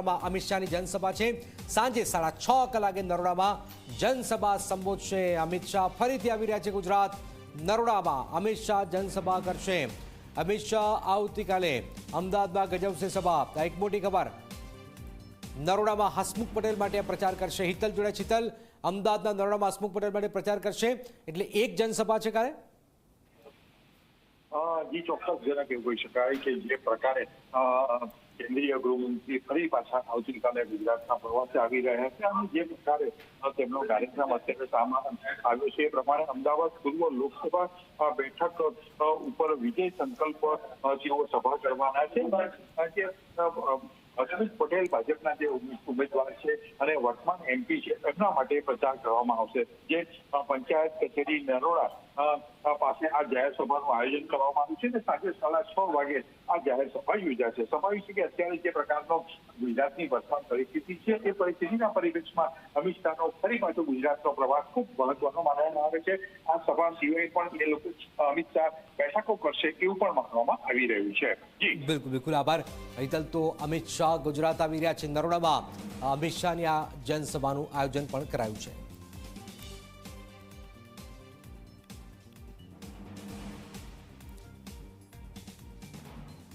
નરોડામાં અમિત શાહની જનસભા છે. સાંજે સાડા છ કલાકે નરોડામાં જનસભા સંબોધશે અમિત શાહ. ફરીથી આવી રહ્યા છે ગુજરાત. નરોડામાં અમિત શાહ જનસભા કરશે. અમિત શાહ આવતીકાલે અમદાવાદમાં ગજવશે સભા. આ એક મોટી ખબર. નરોડામાં હસમુખ પટેલ માટે પ્રચાર કરશે. હિતલ જોડે શીતલ અમદાવાદના નરોડામાં હસમુખ પટેલ માટે પ્રચાર કરશે. એટલે એક જનસભા છે કાલે? અ, જી ચોક્કસ જરા એવું કહી શકાય કે જે પ્રકારે અ, કેન્દ્રીય ગૃહમંત્રી ફરી પાછા આવતીકાલે ગુજરાતના પ્રવાસે આવી રહ્યા છે અને જે પ્રકારે તેમનો કાર્યક્રમ અત્યારે સામાન આવ્યો છે એ પ્રમાણે અમદાવાદ પૂર્વ લોકસભા બેઠક ઉપર વિજય સંકલ્પ તેઓ સભા કરવાના છે. પટેલ ભાજપના જે ઉમેદવાર છે અને વર્તમાન એમપી છે એમના માટે પ્રચાર કરવામાં આવશે. જે પંચાયત કચેરી નરોડા પાસે આ જાહેર સભાનું આયોજન કરવામાં આવ્યું છે અને સાંજે સાડા છ વાગે આ જાહેર સભા યોજાશે સ્વાભાવિક છે કે અત્યારે જે પ્રકારનો ગુજરાતની વર્તમાન પરિસ્થિતિ છે, એ પરિસ્થિતિના પરિપ્રેક્ષમાં અમિત શાહનો ફરી પાછો ગુજરાતનો પ્રવાસ ખૂબ મહત્વનો માનવામાં આવે છે. આ સભા સિવાય પણ એ લોકો, અમિત શાહ બેઠકો કરશે એવું પણ માનવામાં આવી રહ્યું છે. બિલકુલ બિલકુલ આભાર. હિતલ તો અમિત શાહ ગુજરાત આવી રહ્યા છે નરોડામાં. અમિત શાહની આ જનસભાનું આયોજન પણ કરાયું છે.